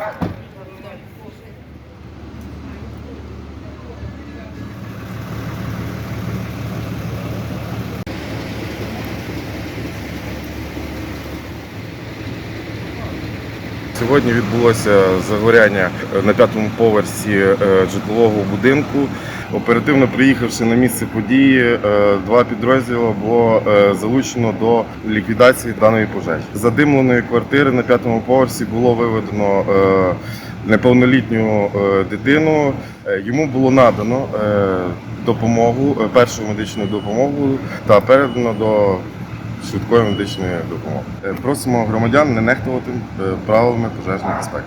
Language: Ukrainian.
Thank you. Сьогодні відбулося загоряння е, на п'ятому поверсі е, житлового будинку. Оперативно приїхавши на місце події, е, два підрозділи було залучено до ліквідації даної пожежі. Задимленої квартири на п'ятому поверсі було виведено неповнолітню дитину. Йому було надано допомогу, першу медичну допомогу та передано до швидкої медичної допомоги. Е, Просимо громадян не нехтувати е, правилами пожежної безпеки.